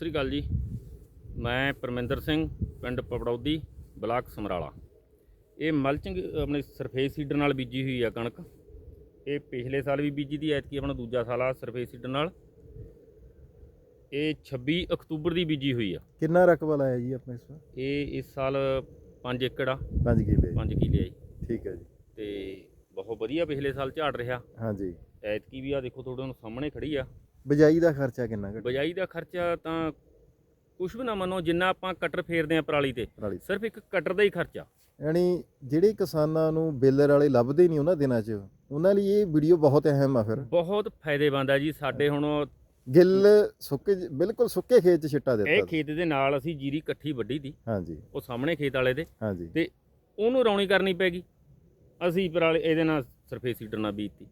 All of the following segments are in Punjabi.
ਸ੍ਰੀ ਅਕਾਲ ਜੀ। ਮੈਂ ਪਰਮਿੰਦਰ ਸਿੰਘ ਪਿੰਡ ਪਪੜੌਦੀ ਬਲਾਕ ਸਮਰਾਲਾ। ਇਹ ਮਲਚਿੰਗ ਆਪਣੇ ਸਰਫੇਸ ਸੀਡਰ ਨਾਲ ਬੀਜੀ ਹੋਈ ਆ ਕਣਕ। ਇਹ ਪਿਛਲੇ ਸਾਲ ਵੀ ਬੀਜੀ ਦੀ ਐਤਕੀ ਆਪਣਾ ਦੂਜਾ ਸਾਲ ਆ ਸਰਫੇਸ ਸੀਡਰ ਨਾਲ। ਇਹ 26 ਅਕਤੂਬਰ ਦੀ ਬੀਜੀ ਹੋਈ ਆ। ਕਿੰਨਾ ਰਕਬਾ ਲਾਇਆ ਜੀ ਆਪਣੇ ਇਸ ਵਾਰ? ਇਹ ਇਸ ਸਾਲ 5 ਏਕੜ ਆ। 5 ਕਿੱਲੇ। 5 ਕਿੱਲੇ ਆ ਜੀ। ਠੀਕ ਹੈ ਜੀ। ਤੇ ਬਹੁਤ ਵਧੀਆ ਪਿਛਲੇ ਸਾਲ ਝਾੜ ਰਿਹਾ। ਹਾਂਜੀ। ਐਤਕੀ ਵੀ ਆ ਦੇਖੋ ਤੁਹਾਡੇ ਨੂੰ ਸਾਹਮਣੇ ਖੜੀ ਆ। ਬਜਾਈ ਦਾ ਖਰਚਾ ਕਿੰਨਾ ਘਟਿਆ ਬਜਾਈ ਦਾ ਖਰਚਾ ਤਾਂ ਕੁਝ ਵੀ ਨਾ ਮੰਨੋ ਜਿੰਨਾ ਆਪਾਂ ਕਟਰ ਫੇਰਦੇ ਆ ਪਰਾਲੀ ਤੇ ਪਰਾਲੀ ਤੇ? ਸਿਰਫ ਇੱਕ ਕਟਰ ਦਾ ਹੀ ਖਰਚਾ। ਯਾਨੀ ਜਿਹੜੇ ਕਿਸਾਨਾਂ ਨੂੰ ਬੇਲਰ ਵਾਲੇ ਲੱਭਦੇ ਨਹੀਂ ਉਹਨਾਂ ਦਿਨਾਂ 'ਚ ਉਹਨਾਂ ਲਈ ਇਹ ਵੀਡੀਓ ਬਹੁਤ ਅਹਿਮ ਆ ਫਿਰ। ਬਹੁਤ ਫਾਇਦੇਮੰਦ ਆ ਜੀ ਸਾਡੇ ਹੁਣ ਗਿੱਲ ਸੁੱਕੇ ਜ- ਬਿਲਕੁਲ ਸੁੱਕੇ ਖੇਤ 'ਚ ਛਿੱਟਾ ਇਹ ਦਿੱਤਾ ਖੇਤ ਦੇ ਨਾਲ ਅਸੀਂ ਜੀਰੀ ਇਕੱਠੀ ਵੱਢੀ ਦੀ ਹਾਂਜੀ। ਉਹ ਸਾਹਮਣੇ ਖੇਤ ਵਾਲੇ ਦੇ। ਹਾਂਜੀ। ਤੇ ਉਹਨੂੰ ਰੌਣੀ ਕਰਨੀ ਪੈਗੀ ਅਸੀਂ ਪਰਾਲੀ ਇਹਦੇ ਨਾਲ ਸਰਫੇਸ ਸੀਡਰ ਨਾਲ ਬੀਜਤੀ।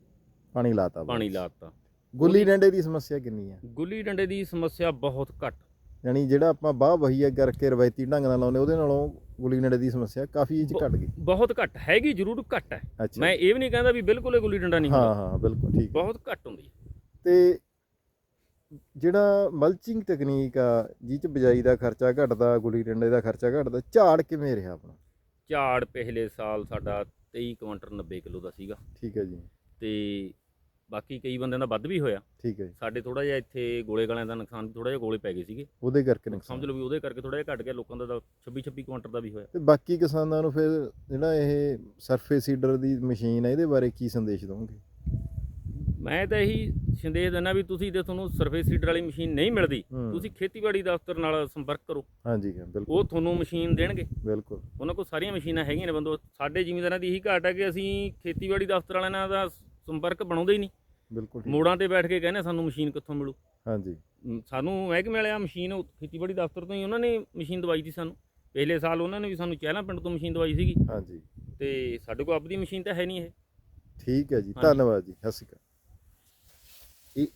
ਪਾਣੀ ਲਾਤਾ ਬਸ। ਪਾਣੀ ਲਾਤਾ। ਗੁੱਲੀ ਡੰਡੇ ਦੀ ਸਮੱਸਿਆ ਕਿੰਨੀ ਆ? ਗੁੱਲੀ ਡੰਡੇ ਦੀ ਸਮੱਸਿਆ ਬਹੁਤ ਘੱਟ। ਯਾਨੀ ਜਿਹੜਾ ਆਪਾਂ ਬਾਹ ਵਹੀਆ ਕਰਕੇ ਰਵਾਇਤੀ ਢੰਗ ਨਾਲ ਲਾਉਂਦੇ ਉਹਦੇ ਨਾਲੋਂ ਗੁੱਲੀ ਡੰਡੇ ਦੀ ਸਮੱਸਿਆ ਕਾਫੀ 'ਚ ਘਟ ਗਈ। ਬਹੁਤ ਘੱਟ ਹੈਗੀ ਜ਼ਰੂਰ ਘੱਟ ਹੈ। ਮੈਂ ਇਹ ਵੀ ਨਹੀਂ ਕਹਿੰਦਾ ਵੀ ਬਿਲਕੁਲ ਇਹ ਗੁੱਲੀ ਡੰਡਾ ਨਹੀਂ ਹਾਂ ਹੁੰਦਾ ਹਾਂ ਬਿਲਕੁਲ ਠੀਕ। ਹੈ। ਬਹੁਤ ਘੱਟ ਹੁੰਦੀ ਹੈ। ਤੇ ਜਿਹੜਾ ਮਲਚਿੰਗ ਤਕਨੀਕ ਆ ਜਿਹ ਚ ਬਜਾਈ ਦਾ ਖਰਚਾ ਘਟਦਾ ਗੁੱਲੀ ਡੰਡੇ ਦਾ ਖਰਚਾ ਘਟਦਾ ਝਾੜ ਕਿਵੇਂ ਰਿਹਾ ਆਪਣਾ? ਝਾੜ ਪਹਿਲੇ ਸਾਲ ਸਾਡਾ 23 ਕੁਇੰਟਲ 90 ਕਿਲੋ ਦਾ ਸੀਗਾ। ਠੀਕ ਹੈ ਜੀ। ਤੇ ਬਾਕੀ ਕਈ ਬੰਦਿਆਂ ਦਾ ਵੱਧ ਵੀ ਹੋਇਆ। ਠੀਕ ਹੈ ਜੀ। ਸਾਡੇ ਥੋੜਾ ਜਿਹਾ ਇੱਥੇ ਗੋਲੇ ਗਾਲਿਆਂ ਦਾ ਨੁਕਸਾਨ ਥੋੜਾ ਜਿਹਾ ਗੋਲੇ ਪੈ ਗਏ ਸੀਗੇ। ਉਹਦੇ ਕਰਕੇ ਨੁਕਸਾਨ ਸਮਝ ਲਓ ਵੀ ਉਹਦੇ ਕਰਕੇ ਥੋੜਾ ਜਿਹਾ ਘਟ ਗਿਆ ਲੋਕਾਂ ਦਾ ਤਾਂ 26 26 ਕੁਇੰਟਲ ਦਾ ਵੀ ਹੋਇਆ। ਤੇ ਬਾਕੀ ਕਿਸਾਨਾਂ ਨੂੰ ਫਿਰ ਜਿਹੜਾ ਇਹ ਸਰਫੇਸ ਸੀਡਰ ਦੀ ਮਸ਼ੀਨ ਹੈ ਇਹਦੇ ਬਾਰੇ ਕੀ ਸੰਦੇਸ਼ ਦਵੋਗੇ? ਮੈਂ ਤਾਂ ਇਹੀ ਸੰਦੇਸ਼ ਦਿੰਦਾ ਵੀ ਤੁਸੀਂ ਤੇ ਤੁਹਾਨੂੰ ਸਰਫੇਸ ਸੀਡਰ ਵਾਲੀ ਮਸ਼ੀਨ ਨਹੀਂ ਮਿਲਦੀ। ਤੁਸੀਂ ਖੇਤੀਬਾੜੀ ਦਫ਼ਤਰ ਨਾਲ ਸੰਪਰਕ ਕਰੋ। ਹਾਂਜੀ ਬਿਲਕੁਲ। ਉਹ ਤੁਹਾਨੂੰ ਮਸ਼ੀਨ ਦੇਣਗੇ। ਬਿਲਕੁਲ। ਉਹਨਾਂ ਕੋਲ ਸਾਰੀਆਂ ਮਸ਼ੀਨਾਂ ਹੈਗੀਆਂ ਨੇ ਬੰਦੋ ਸਾਡੇ ਜ਼ਿਮੀਂਦਾਰਾਂ ਦੀ ਇਹੀ ਘਾਟ ਹੈ ਕਿ ਅਸੀਂ ਖੇਤੀਬਾੜੀ ਦਫ਼ਤਰ ਵਾਲਿਆਂ ਨਾਲ ਦਾ ਸੰਪਰਕ ਬਣਾਉਂਦੇ ਹੀ ਨਹੀਂ। ਬਿਲਕੁਲ ਠੀਕ। ਮੋੜਾਂ ਤੇ ਬੈਠ ਕੇ ਕਹਿੰਦੇ ਸਾਨੂੰ ਮਸ਼ੀਨ ਕਿੱਥੋਂ ਮਿਲੂ? ਹਾਂਜੀ। ਸਾਨੂੰ ਮਹਿਕਮੇ ਵਾਲਿਆ ਮਸ਼ੀਨ ਖੇਤੀਬਾੜੀ ਦਫ਼ਤਰ ਤੋਂ ਹੀ ਉਹਨਾਂ ਨੇ ਮਸ਼ੀਨ ਦਵਾਈ ਸੀ ਸਾਨੂੰ। ਪਹਿਲੇ ਸਾਲ ਉਹਨਾਂ ਨੇ ਵੀ ਸਾਨੂੰ ਚਹਿਲਾਂ ਪਿੰਡ ਤੋਂ ਮਸ਼ੀਨ ਦਵਾਈ ਸੀਗੀ। ਹਾਂਜੀ। ਤੇ ਸਾਡੇ ਕੋਲ ਆਪਦੀ ਮਸ਼ੀਨ ਤਾਂ ਹੈ ਨਹੀਂ ਇਹ। ਠੀਕ ਹੈ ਜੀ। ਧੰਨਵਾਦ ਜੀ ਸਤਿ ਸ਼੍ਰੀ ਅਕਾਲ। ਇਹ